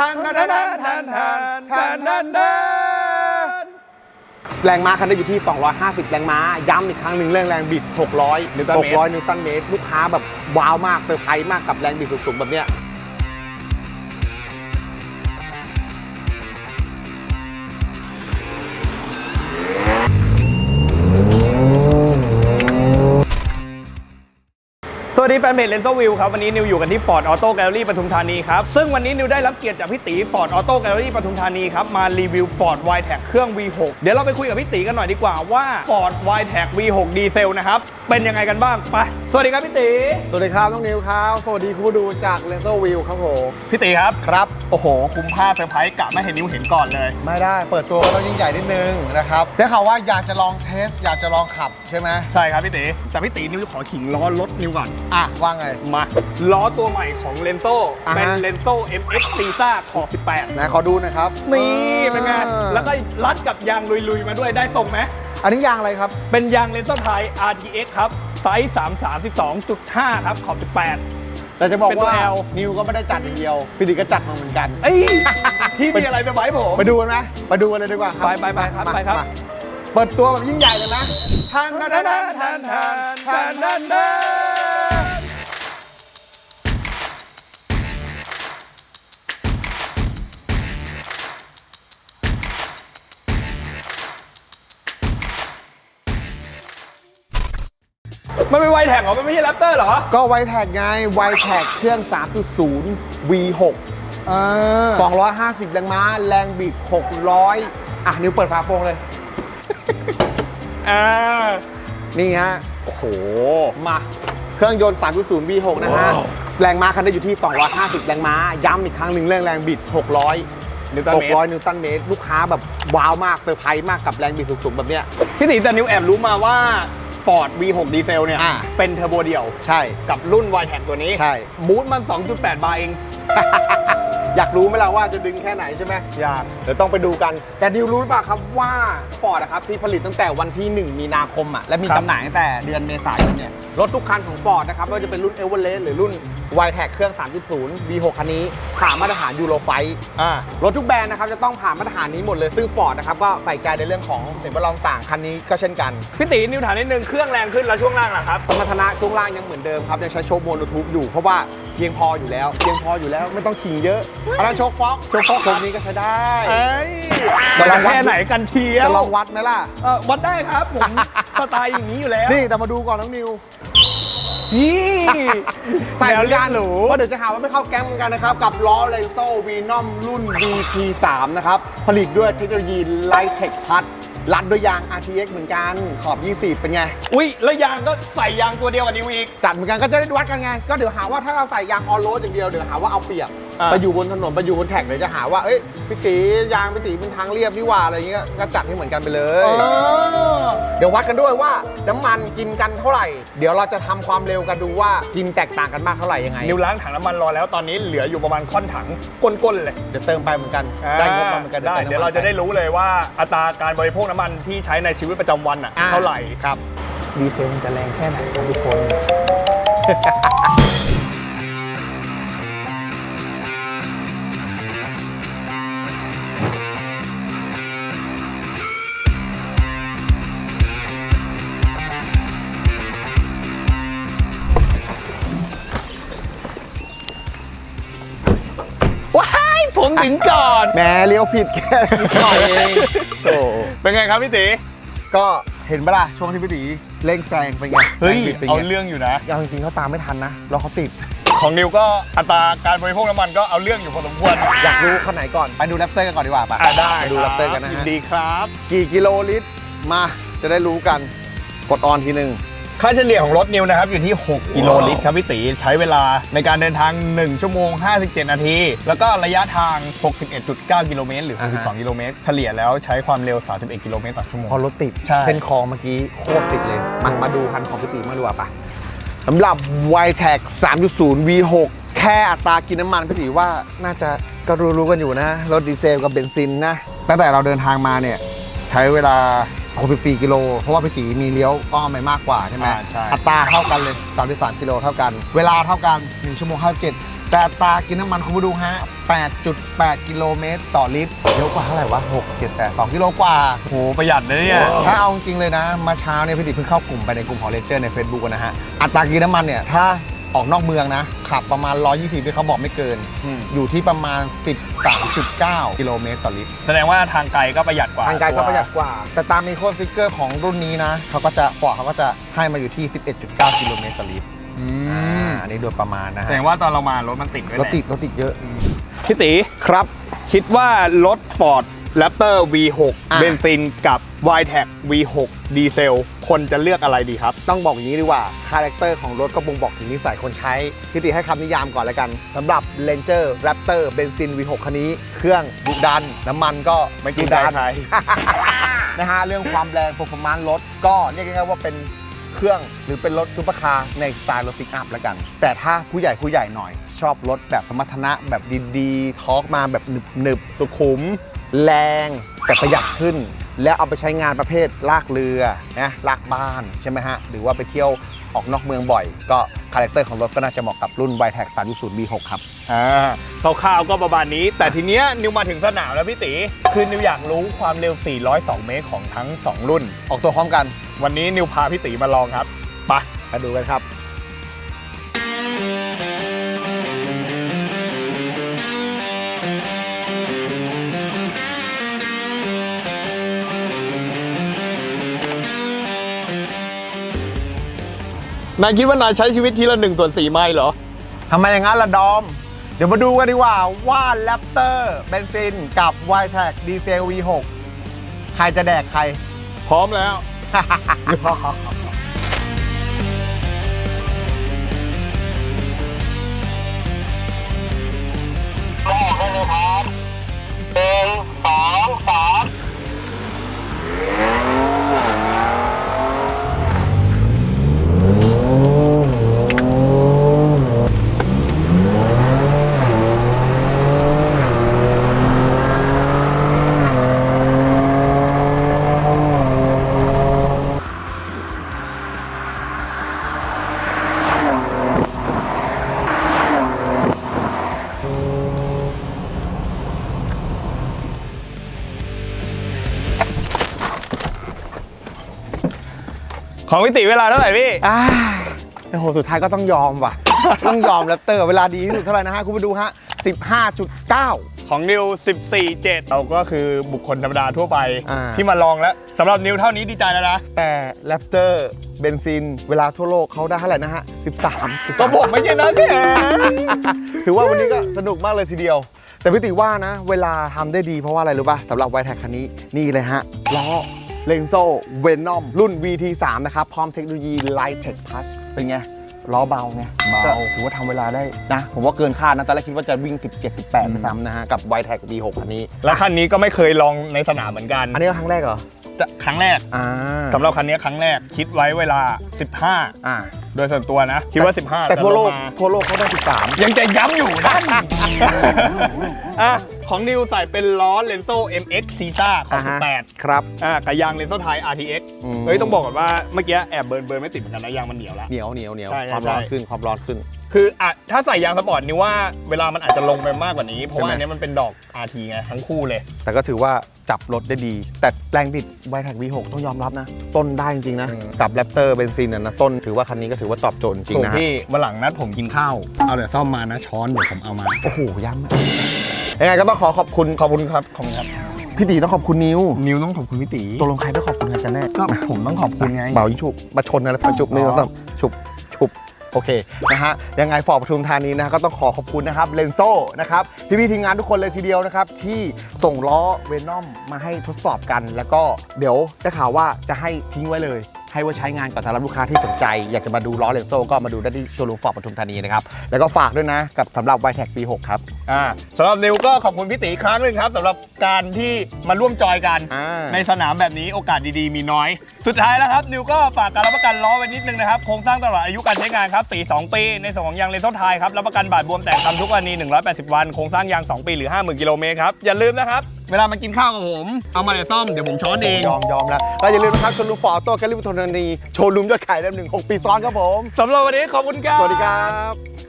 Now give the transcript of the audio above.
ทันทันทันทันทันทันทันทันแรงม้าคันนี้อยู่ที่ 250 แรงม้า ย้ำอีกครั้งหนึ่งเรื่องแรงบิด 600 นิวตันเมตร 600 นิวตันเมตร ลูกค้าแบบว้าวมากเซอร์ไพรส์มากกับแรงบิดสูงๆแบบเนี้ย วัสดีแฟนเพจเลนโซวิวครับ วันนี้นิวอยู่กันที่ฟอร์ดออโต้แกลเลอรี่ปทุมธานีครับ ซึ่งวันนี้นิวได้รับเกียรติจากพี่ตีฟอร์ดออโต้แกลเลอรี่ปทุมธานีครับ มารีวิวฟอร์ดไวแท็กเครื่อง V6 เดี๋ยวเราไปคุยกับพี่ตีกันหน่อยดีกว่าว่าฟอร์ดไวแท็ก V6 ดีเซลนะครับ เป็นยังไงกันบ้างไป สวัสดีครับพี่ตีสวัสดีครับน้องนิวครับ สวัสดีคุณผู้ดูจากเลนโซวิวครับผมพี่ตีครับครับ โอ้โห คุ้มค่าเซอร์ไพรส์กะไม่เห็นนิวเห็นก่อนเลย ไม่ได้เปิดตัวก็ต้องยิ่งใหญ่นิดนึงนะครับได้ข่าวว่าอยากจะลองเทส อยากจะลองขับใช่ไหมใช่ครับพี่ตีแต่พี่ตีนิวขอขิงล้อรถนิวก่อนอะว่าไง มาล้อตัวใหม่ของเลนโซอ่าฮะ เป็นเลนโซ MX c ซ่าขอบ18ไหนขอดูหนะครับนี่เป็นไงอ่าแล้วก็รัดกับยางลุยๆมาด้วยได้ทรงไหมอันนี้ยางอะไรครับ เป็นยางเลนส์ไทย RTX ครับ ไซส์332.5 ครับ ขอบ 18 แต่จะบอกเป็นตัวว่า L นิวก็ไม่ได้จัดอย่างเดียวพี่ดิก็จัดมาเหมือนกัน เอ้ย พี่มีอะไรไปไว้ผม ไปดูกันไหมไปดูกันเลยดีกว่าครับไปไปไปครับมาไปครับ มาเปิดตัวแบบยิ่งใหญ่เลยนะทันทันทันทันทันทันทันทั มันเป็นไวแท็กเหรอ มันไม่ใช่แรปเตอร์เหรอ ก็ไวแท็กไงไวแท็กเครื่อง 3.0 V6 อ่า250 แรงม้า แรงบิด600 อะ นิวเปิดฝาโปรงเลย อ่านี่ฮะ โอ้โห มาเครื่องยนต์ 3.0 V6 นะฮะ แรงม้าคันนี้อยู่ที่ 250 แรงม้า ย้ำอีกครั้งหนึ่งเรื่องแรงบิด 600 นิวตันเมตร600 นิวตันเมตร ลูกค้าแบบว้าวมากเซอร์ไพรส์มากกับแรงบิดสูงๆแบบเนี้ย พี่ตีแต่นิวแอบรู้มาว่า Ford V6 ดีเซลเนี่ย อ่า เป็นเทอร์โบเดี่ยว ใช่ กับรุ่น y t e c ตัวนี้ ใช่ บูทมัน 2.8 บาร์เอง อยากรู้ไหมล่ะว่าจะดึงแค่ไหนใช่ไหมอยากเดี๋ยวต้องไปดูกัน แต่ดิวรู้หรือเปล่าครับว่าฟอร์ดครับที่ผลิตตั้งแต่วันที่ 1 มีนาคมอะและมีครับจำหน่ายตั้งแต่เดือนเมษายนเนี่ยรถทุกคันของฟอร์ดนะครับไม่ว่าจะเป็นรุ่นเอเวอเรสต์หรือรุ่น y t e c เครื่อง 3.0 V6 คันนี้ผ่านมาตรฐานยูโรไฟอ่ารถทุกแบรนด์นะครับจะต้องผ่านมาตรฐานนี้หมดเลยซึ่งฟอร์ดนะครับก็ใส่ใจในเรื่องของสิ่งแวดล้อมต่างคันนี้ก็เช่นกันพี่ตีนิวถามนิดนึงเครื่องแรงขึ้นแล้วช่วงล่างล่ะครับสมรรถนะช่วงล่างยังเหมือนเดิมครับยังใช้โชคโมโนทูปอยู่เพราะว่าเพียงพออยู่แล้วเพียงพออยู่แล้วไม่ต้องขิงเยอะอันนั้นโชคฟอกโชคฟอกโชคนี้ก็ใช้ได้เอ้ยจะลองวัดแค่ไหนกันเทียวจะลองวัดไหมล่ะเออวัดได้ครับผมสไตล์อย่างนี้อยู่แล้วนี่แต่มาดูก่อนน้องนิวนี่ใส่แนเหวมือนเรียกันกหรูเพราะเดี๋ยวจะหาว่าไม่เข้าแก๊งเหมือนกันนะครับ กับล้อเลโซ่วีนอมรุ่น VT3 นะครับ ผลิตด้วยเทคโนโลยี Lightech Plus รัดด้วยยาง RTX เหมือนกันขอบ 20 เป็นไง อุ้ยแล้วยางก็ใส่ยางตัวเดียวกับนิวอีก จัดเหมือนกันก็จะได้วัดกันไง ก็เดี๋ยวหาว่าถ้าเราใส่ยางออโรดอย่างเดียวเดี๋ยวหาว่าเอาเปรียบ อ่า ไปอยู่บนถนนไปอยู่บนแท็กเดี๋ยวจะหาว่าเอ้ยพี่ตียางพี่ตีเป็นทางเรียบนี่หว่าอะไรอย่างเงี้ยก็จัดให้เหมือนกันไปเลย เออ เดี๋ยววัดกันด้วยว่าน้ำมันกินกันเท่าไหร่ เดี๋ยวเราจะทำความเร็วกันดูว่ากินแตกต่างกันมากเท่าไหร่ยังไง นิวล้างถังน้ำมันรอแล้วตอนนี้เหลืออยู่ประมาณค่อนถังก้นๆเลยเดี๋ยวเติมไปเหมือนกัน ได้งบมาเหมือนกันได้ติมเดี๋ยวเราจะได้รู้เลยว่าอัตราการบริโภคน้ำมันที่ใช้ในชีวิตประจำวันอะอ่เท่าไหร่ ครับ ดีเซลมันจะแรงแค่ไหนครับทุกคน งก่อน แหมเลี้ยวผิดแค่นิดหน่อยเองโธ่เป็นไงครับพี่ตีก็เห็นปะล่ะช่วงที่พี่ตีเร่งแซงเป็นไงเฮ้ยแซงผิดเป็นเอาไงเรื่องอยู่นะ เอาจริงๆเขาตามไม่ทันนะรถเขาติด ของนิวก็อัตราการบริโภคน้ำมันก็เอาเรื่องอยู่พอสมควรอยากรู้คันไหนก่อนไปดูแรปเตอร์กันก่อนดีกว่าปะอะได้ไปดูแรปเตอร์กันนะยิฮะนดีครับ กี่กิโลลิตรมาจะได้รู้กันกดออนทีหนึ่ง ค่าเฉลี่ยของรถนิวนะครับอยู่ที่ 6 กิโลลิตรครับพี่ตีใช้เวลาในการเดินทาง 1 ชั่วโมง 57 นาที แล้วก็ระยะทาง 61.9 กิโลเมตรหรืออ่าฮะ62 กิโลเมตรเฉลี่ยแล้วใช้ความเร็ว 31 กิโลเมตรต่อชั่วโมง พอรถติดใช่ เส้นคลองเมื่อกี้โคตรติดเลย มามาดูคันของพี่ตีมางดีกว่าปะสำหรับ y t e c 3.0 V6 แค่อัตรากินน้ำมันพี่ตีว่าน่าจะก็รู้ๆกันอยู่นะ รถดีเซลกับเบนซินนะ ตั้งแต่เราเดินทางมาเนี่ย ใช้เวลา 64 กิโล เพราะว่าพี่ตีมีเลี้ยวอ้อมไปมากกว่าใช่ไหมอ่าใช่ อัตราเท่ากันเลย33กิโลเท่ากัน เวลาเท่ากัน 1 ชั่วโมง57แต่อัตรากินน้ำมันคุณผู้ดูฮะ 8.8 กิโลเมตรต่อลิตรเยอะกว่าเท่าไหร่วะ6 7 8 2กิโลกว่า โหประหยัดเลยเนี่ย ถ้าเอาจริงเลยนะมาเช้าเนี่ยพี่ติเพิ่งเข้ากลุ่มไปในกลุ่มของเลเจอร์ใน Facebook นะฮะ อัตรากินน้ำมันเนี่ย ถ้า ออกนอกเมืองนะ ขับประมาณ 120ที่เขาบอกไม่เกิน อืมอยู่ที่ประมาณ 13.9 กิโลเมตรต่อลิตรแสดงว่าทางไกลก็ประหยัดกว่าทางไกลก็ประหยัดกว่า แต่ตามมีโค้ดสติ๊กเกอร์ของรุ่นนี้นะเขาก็จะฟอร์ดเขาก็จะให้มาอยู่ที่ 11.9 กิโลเมตรต่อลิตรอือ่ามอันนี้โดยประมาณนะแสฮะดงว่าตอนเรามารถมันติดด้วยรแหถละติดรถติดเยอะพี่ตีครับ คิดว่ารถ Ford Raptor V6 อะ เบนซินกับ y t e c V6 ดีเซลคนจะเลือกอะไรดีครับ ต้องบอกอย่างนี้ดีกว่า คาแรคเตอร์ของรถก็บ่งบอกถึงนิสัยคนใช้พี่ติให้คำนิยามก่อนแล้วกันสำหรับ Ranger Raptor เบนซิน V6 คันนี้ เครื่องดุดัน น้ำมันก็ไม่กินดุดันใคร นะฮะ เรื่องความแรง performance รถ ก็เรียกง่ายๆว่าเป็นเครื่องหรือเป็นรถซุปเปอร์คาร์ในสไตล์รถปิกอัพแล้วกัน แต่ถ้าผู้ใหญ่ผู้ใหญ่หน่อย ชอบรถแบบสมรรถนะแบบดีๆทอล์กมาแบบหนึบๆ สุขุม แรงแต่ประหยัดขึ้น แล้วเอาไปใช้งานประเภทลากเรือนะลากบ้านใช่ไหมฮะ หรือว่าไปเที่ยวออกนอกเมืองบ่อย ก็คาแรคเตอร์ของรถก็น่าจะเหมาะกับรุ่น y t e c 3.0 V6 ครับอ่าคร่าวๆก็ประมาณนี้ แต่ทีเนี้ยนิวมาถึงสนามแล้วพี่ตีคือนิวอยากรู้ความเร็ว 402 เมตรของทั้ง 2 รุ่น ออกตัวพร้อมกัน วันนี้นิวพาพี่ตีมาลองครับไปมาดูกันครับ นายคิดว่านายใช้ชีวิตทีละ1ส่วน4ไมล์เหรอ ทำไมอย่างนั้นล่ะดอม เดี๋ยวมาดูกันดีกว่าว่า Raptor เบนซินกับ y t e c ดีเซล V6 ใครจะแดกใคร พร้อมแล้ว ของพี่ตีเวลาเท่าไหร่พี่อ่าโอ้โหสุดท้ายก็ต้องยอมว่ะ ต้องยอมแรปเตอร์เวลาดีที่สุดเท่าไหร่นะฮะคุณไปดูฮะ 15.9 ของนิว 14.7 เราก็คือบุคคลธรรมดาทั่วไปอ่า ที่มาลองแล้วสำหรับนิวเท่านี้ดีใจแล้วนะ แต่แรปเตอร์เบนซิน เวลาทั่วโลกเขาได้เท่าไหร่นะฮะ 13 ก็ผมไม่ใช่นะพี่แอนถือว่าวันนี้ก็สนุกมากเลยทีเดียว แต่พี่ติว่านะ เวลาทำได้ดีเพราะว่าอะไรรู้ป่ะสำหรับไวแท็กคันนี้นี่เลยฮะล้อ เลนโซเวนอมรุ่น VT3 นะครับ พร้อมเทคโนโลยี Light Tech Plus เป็นไงล้อเบาไงเบาก็ถือว่าทำเวลาได้นะ ผมว่าเกินคาดนะตอนแรกคิดว่าจะวิ่ง 17 18ไปซ้ำนะฮะ กับ y t e c V6 คันนี้ แล้วคันนี้ก็ไม่เคยลองในสนามเหมือนกัน อันนี้ก็ครั้งแรกเหรอจะครั้งแรกอ่าสำหรับคันนี้ครั้งแรกคิดไว้เวลา 15อ่าโดยส่วนตัวนะ คิดว่า 15 แต่ทั่วโลกมาทั่วโลกเขาได้ 13 ยังจะย้ำอยู่นั่นอะ ของนิวใส่เป็นล้อเลนโซ MX c ซ่าของอ่าฮะ18ครับอะกับยางเลนโซไทย RTX อืมเฮ้ยต้องบอกก่อนว่าเมื่อกี้แอบเบิร์นเบิร์นไม่ติดเหมือนกันนะยางมันเหนียวแล้วเหนียวเหนียวเหนียวใช่ความร้อนใช่ขึ้นความร้อนขึ้น คืออะถ้าใส่ยางสปอร์ตนิวว่าเวลามันอาจจะลงไปมากกว่านี้ เพราะว่าใช่ไหมอันเนี้ยมันเป็นดอก RT ไงทั้งคู่เลย แต่ก็ถือว่าจับรถได้ดี แต่แรงบิดไวแท็ก V6 ต้องยอมรับนะ ต้นได้จริงๆนะอืมกับแรปเตอร์เบนซินนะนะต้นถือว่าคันนี้ก็ถือว่าตอบโจทย์จริงถูกนะฮะที่วันหลังนัดผมกินข้าว เอาเดี๋ยวซ่อมมานะช้อนเดี๋ยวผมเอามา โอ้โหย้ำอะ ยังไงก็ต้องขอขอบคุณขอบคุณครับขอบคุณครับพี่ตีต้องขอบคุณนิวนิวต้องขอบคุณพี่ตีตัวลงใครต้องขอบคุณใครกันแน่ก็ผมต้องขอบคุณไงเบายิ่งฉุบมาชนอะไรมาฉุบนี่อ๋อต้องฉุบฉุบโอเคนะฮะยังไงฟอร์ดปทุมธานีนะฮะก็ต้องขอขอบคุณนะครับเลนโซนะครับพี่ๆทีมงานทุกคนเลยทีเดียวนะครับ ที่ส่งล้อเวนอมมาให้ทดสอบกัน แล้วก็เดี๋ยวได้ข่าวว่าจะให้ทิ้งไว้เลย ให้ไว่าใช้งานก่อนสำหรับลูกค้าที่สนใจ อยากจะมาดูล้อเลนโซก็มาดูได้ที่โชว์รูมฟอร์ดปทุมธานีนะครับ แล้วก็ฝากด้วยนะกับสำหรับ y t e c V6 ครับ อ่าสำหรับนิวก็ขอบคุณพี่ตีอีกครั้งหนึ่งครับสำหรับการที่มาร่วมจอยกัน อ่า ในสนามแบบนี้โอกาสดีๆ มีน้อย สุดท้ายแล้วครับนิวก็ฝากการรับประกันล้อไว้นิดนึงนะครับโครงสร้างตลอดอายุการใช้งานครับปี2ปีในส่วนของยางเลนโซไทยครับรับประกันบาดบวมแตกตามทุกกรณี180 วันโครงสร้างยาง 2 ปีหรือ 50,000กิโลเมตรครับอย่าลืมนะครับ เวลามากินข้าวกับผม เอามาเดี๋ยวซ่อมเดี๋ยวผมช้อนเองยอมยอมแล้วแล้วอย่าลืมนะครับโชว์รูมฟอร์ดโต้แกลลี่ปทุมธานีโชว์รูมยอดขายได้หนึ่งหกปีซ้อนครับผมสำหรับวันนี้ขอบคุณครับสวัสดีครับ